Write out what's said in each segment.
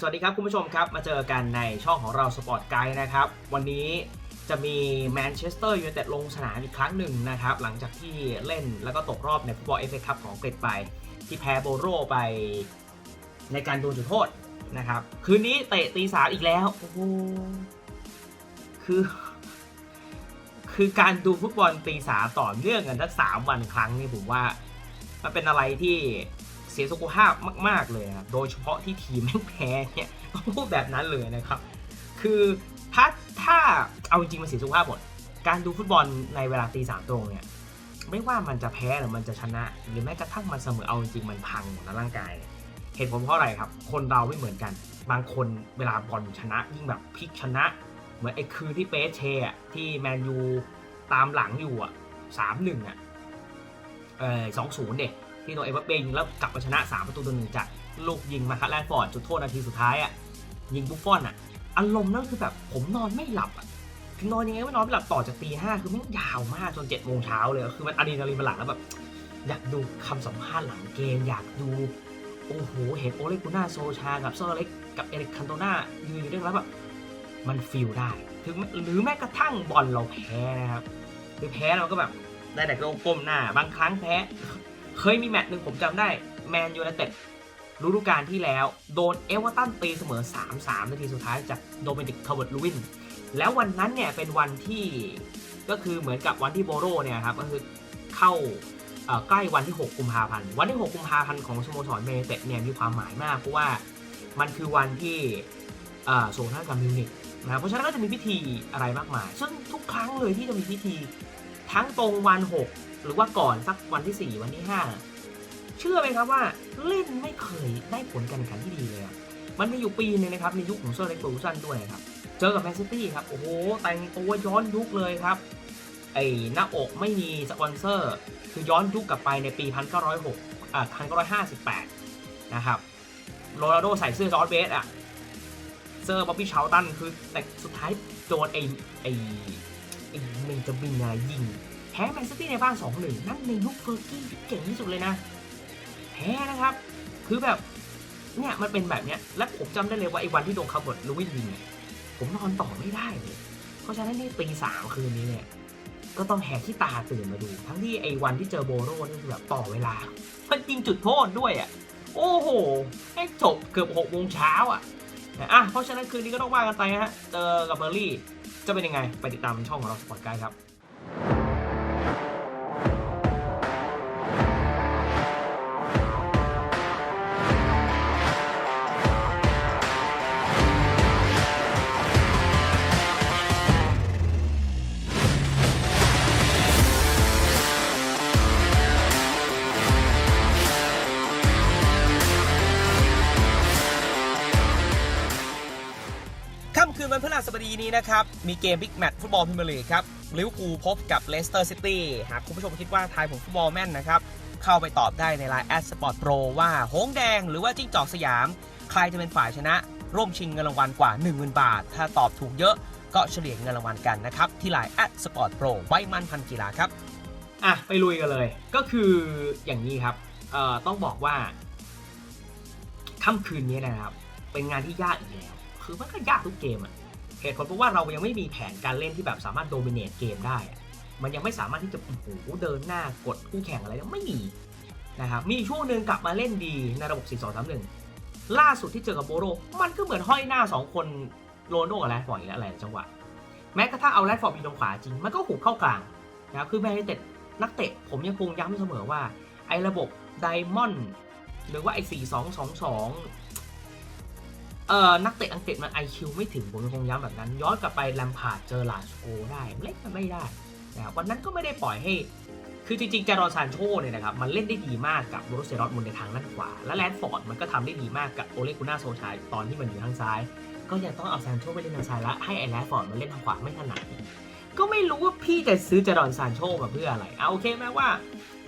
สวัสดีครับคุณผู้ชมครับมาเจอกันในช่องของเราสปอร์ตไกด์นะครับ วันนี้จะมีแมนเชสเตอร์ยูไนเต็ดลงสนามอีกครั้งหนึ่งนะครับ หลังจากที่เล่นแล้วก็ตกรอบในฟุตบอลเอฟเอคัพของอังกฤษไป ที่แพ้โบโรไปในการโดนจุดโทษนะครับ คืนนี้เตะตีสามอีกแล้วโอ้โหคือ คือการดูฟุตบอลตีสามต่อเนื่องกันทั้งสามวันครั้งนี่ผมว่า มันเป็นอะไรที่ สียสุขภาพมาก ๆ เลยครับโดยเฉพาะที่ทีมแม่งแพ้เนี่ยต้องพูดแบบนั้นเลยนะครับ คือถ้าถ้าเอาจริงๆมันเสียสุขภาพหมด การดูฟุตบอลในเวลาตีสามตรงเนี่ยไม่ว่ามันจะแพ้หรือมันจะชนะ หรือแม้กระทั่งมันเสมอเอาจริงๆมันพังหมดนร่างกาย เหตุผลเพราะอะไรครับ คนเราไม่เหมือนกัน บางคนเวลาบอลชนะ ยิ่งแบบพลิกชนะ เหมือนไอ้คืนที่เปเชอะที่แมนยูตามหลังอยู่อะสามหนึ่งอะเออสองศูนย์เด็ ที่โดนเอเวอร์เปยิงแล้วกลับมาชนะ 3 ประตูต่อหนึ่งจากลูกยิงมาคัตแลนฟอร์ดจุดโทษนาทีสุดท้ายอะยิงบุฟฟอนอะอารมณ์นั่นคือแบบผมนอนไม่หลับอะคือนอนยังไงไม่นอนไม่หลับต่อจากตีห้าคือมันยาวมากจนเจ็ดโมงเช้าเลยคือมันอะดรีนาลีนมันหลังแล้วแบบอยากดูคำสัมภาษณ์หลังเกมอยากดูโอ้โหเห็นโอเลกุน่าโซชากับเซอร์เล็กกับเอริกคันโตนายืนอยู่ด้วยแล้วแบบมันฟีลได้ถึงหรือแม้กระทั่งบอลเราแพ้นะครับคือแพ้เราก็แบบได้แต่ก้มหน้า บางครั้งแพ้ เคยมีแมตช์หนึ่งผมจำได้แมนยูไนเต็ดฤดูกาลที่แล้ว โดนเอเวอร์ตันตีเสมอ 3-3 นาทีสุดท้ายจากโดเมนิกคาร์เวิร์ดลูวิน แล้ววันนั้นเนี่ยเป็นวันที่ก็คือเหมือนกับวันที่โบโรเนี่ยครับก็คือเข้าใกล้วันที่ 6 กุมภาพันธ์ วันที่ 6 กุมภาพันธ์ของสโมสรเมเนเต็ดเนี่ยมีความหมายมากเพราะว่ามันคือวันที่เอ่อส่งท้ายกับมิวนิกนะเพราะฉะนั้นก็จะมีพิธีอะไรมากมาย ซึ่งทุกครั้งเลยที่จะมีพิธีทั้งตรงวัน 6 หรือว่าก่อนสักวันที่ 4 วันที่ 5 เชื่อไหมครับว่าเล่นไม่เคยได้ผลการแข่งขันที่ดีเลยอะมันมีอยู่ปีหนึงนะครับในยุคของเซอร์เล็กโฟร์ซันด้วยครับ เจอกับแมนซิตี้ครับ โอ้โห แต่งตัวย้อนยุคเลยครับ ไอ้หน้าอกไม่มีสปอนเซอร์ คือย้อนยุคกลับไปในปี 1906อ่า1958 นะครับโรนัลโดใส่เสื้อจอร์จเบสอะเซอร์บ๊อบบี้เชาตันคือแต่สุดท้ายโดนไอ้ไอ้ไอ้เมนจะบินอะไรยิง พ้แมนซิตี้ในบ้าน2-1นั่นในยุคเฟอร์กี้ที่เก่งที่สุดเลยนะ แพ้นะครับ คือแบบเนี่ยมันเป็นแบบเนี้ย และผมจำได้เลยว่าไอ้วันที่โดนคาร์บอดลูวินยิงเนี่ยผมนอนต่อไม่ได้เลยเพราะฉะนั้นในี่ตีสามคืนนี้เนี่ย ก็ต้องแหกที่ตาตื่นมาดู ทั้งที่ไอ้วันที่เจอโบโรนี่คือแบบต่อเวลา มันยิงจุดโทษด้วยอะ โอ้โหให้จบเกือบหกโมงเช้าอะนะอะเพราะฉะนั้นคืนนี้ก็ต้องว่ากันไปฮะ เจอกับเบอร์ลี่ จะเป็นยังไง ไปติดตามช่องของเราสปอร์ตไกด์ครับ พฤหัสบดีนี้นะครับ มีเกมบิ๊กแมตช์ฟุตบอลพรีเมียร์ลีกครับลิเวอร์พูลพบกับเลสเตอร์ซิตี้หากคุณผู้ชมคิดว่าทายผลฟุตบอลแม่นนะครับ เข้าไปตอบได้ในไลน์แอดสปอร์ตโปรว่าหงแดงหรือว่าจิ้งจอกสยาม ใครจะเป็นฝ่ายชนะ ร่วมชิงเงินรางวัลกว่า 10,000 บาท ถ้าตอบถูกเยอะก็เฉลี่ยเงินรางวัลกันนะครับ ที่ไลน์แอดสปอร์ตโปรไว้มันพันกีฬาครับอะไปลุยกันเลย ก็คืออย่างนี้ครับเอ่อต้องบอกว่าค่ำคืนนี้นะครับ เป็นงานที่ยากอีกแล้วคือมันก็ยากทุกเกมอะ เหตุผลเพราะว่าเรายังไม่มีแผนการเล่นที่แบบสามารถโดมิเนตเกมได้ มันยังไม่สามารถที่จะโอ้โหเดินหน้ากดคู่แข่งอะไรไม่มีนะครับมีช่วงหนึ่งกลับมาเล่นดีในระบบ 4 2 3 1 ล่าสุดที่เจอกับโบโรมันก็เหมือนห้อยหน้า 2 คนโรนโดกับแรดฟอร์ดอีกแล้วอะไรจังหวะ แม้กระทั่งเอาแรดฟอร์ดไปตรงขวาจริง มันก็หุบเข้ากลางนะครับคือแมนยูเต็ดนักเตะผมยังคงย้ำเสมอว่า ไอ้ระบบไดมอนด์หรือว่าไอ้ 4 2 2 2 เอ่อนักเตะอังกฤษมัน IQ ไม่ถึงผมยังคงย้ำแบบนั้น ย้อนกลับไปแลมพาร์ดเจอลาสโกได้เล่นมันไม่ได้นะวันนั้นก็ไม่ได้ปล่อยให้ คือจริงๆจารอนซานโชเนี่ยนะครับมันเล่นได้ดีมากกับโบรุสเซดอร์ทมุนในทางด้านขวา และแลนฟอร์ดมันก็ทำได้ดีมากกับโอเลกุน่าโซชายตอนที่มันอยู่ทางซ้าย ก็ยังต้องเอาซานโชไปเล่นทางซ้ายและให้ไอแลนฟอร์ดมันเล่นทางขวาไม่ถนัดก็ไม่รู้ว่าพี่จะซื้อจารอนซานโชมาเพื่ออะไรเอะโอเคแม้ว่า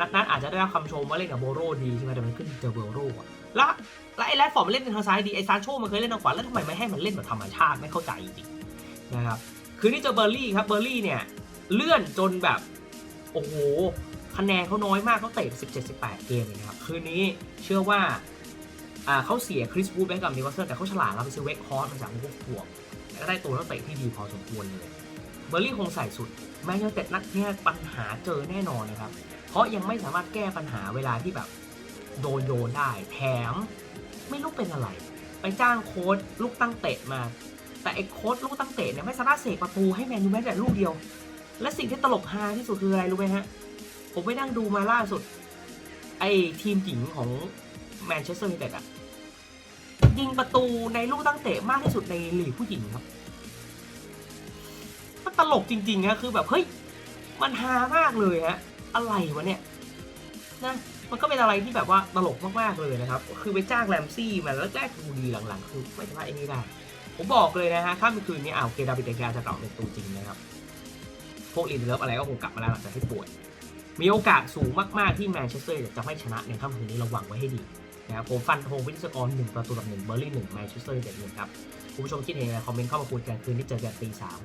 นัดนั้นอาจจะได้รับคำชมว่าเล่นกับโบโรดีใช่ไหมแต่มันขึ้นเจอโบโรอะ แล้วแล้วไอ้แรดฟอร์ดมันเล่นทางซ้ายดีไอ้ซานโชมันเคยเล่นทางขวาแล้วทำไมไม่ให้มันเล่นแบบธรรมชาติไม่เข้าใจจริงๆนะครับคือนี่เจอเบอร์ลี่ครับเบอร์ลี่เนี่ยเลื่อนจนแบบโอ้โหคะแนนเขาน้อยมากเขาเตะ17 18 เกมเลยนะครับคืนนี้เชื่อว่าอ่าเขาเสียคริสบูธไปกับนิวคาสเซิลแต่เขาฉลาดเราไปซื้อเวกฮอร์สมาจากลิเวอร์พูลแล้วก็ได้ตัวนักเตะที่ดีพอสมควรเลยเบอร์ลี่คงใส่สุดแมนยูไนเต็ดนัดเนี้ยปัญหาเจอแน่นอนนะครับเพราะยังไม่สามารถแก้ปัญหาเวลาที่แบบ โดนโยนได้แถมไม่รู้เป็นอะไร ไปจ้างโค้ดลูกตั้งเตะมา แต่ไอ้โค้ดลูกตั้งเตะเนี่ยไม่สามารถเสกประตูให้แมนยูแม้แต่ลูกเดียว และสิ่งที่ตลกฮาที่สุดคืออะไรรู้ไหมฮะ ผมไปนั่งดูมาล่าสุด ไอ้ทีมหญิงของแมนเชสเตอร์ยูไนเต็ดอะยิงประตูในลูกตั้งเตะมากที่สุดในลีกผู้หญิงครับมันตลกจริงๆฮะคือแบบเฮ้ยมันฮามากเลยฮะอะไรวะเนี่ยนะ มันก็เป็นอะไรที่แบบว่าตลกมากๆเลยนะครับ คือไปจ้างแรมซี่มาแล้วแรกดูดีหลังๆ คือไม่สามารถไอ้นี่ได้ ผมบอกเลยนะฮะข้ามคืนนี้อ่าวเคดาบิเตกาจะกลับเป็นตัวจริงนะครับ พวกอินเลิฟอะไรก็คงกลับมาแล้วหลังจากที่ป่วย มีโอกาสสูงมากๆที่แมนเชสเตอร์จะไม่ชนะในค่ำคืนนี้ระวังไว้ให้ดีนะครับผมฟันธงวินิสกรหนึ่งประตูต่อหนึ่งเบอร์ลี่หนึ่งแมนเชสเตอร์ยูไนเต็ดหนึ่งครับคุณผู้ชมคิดเห็นยังไงคอมเมนต์เข้ามาคุยกันคืนนี้เจอกันตีสาม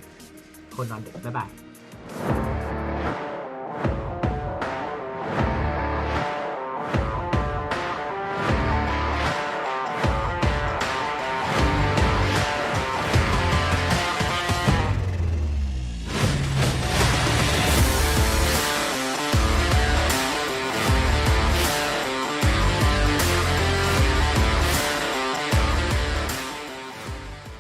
คนนอนดึกบ๊ายบาย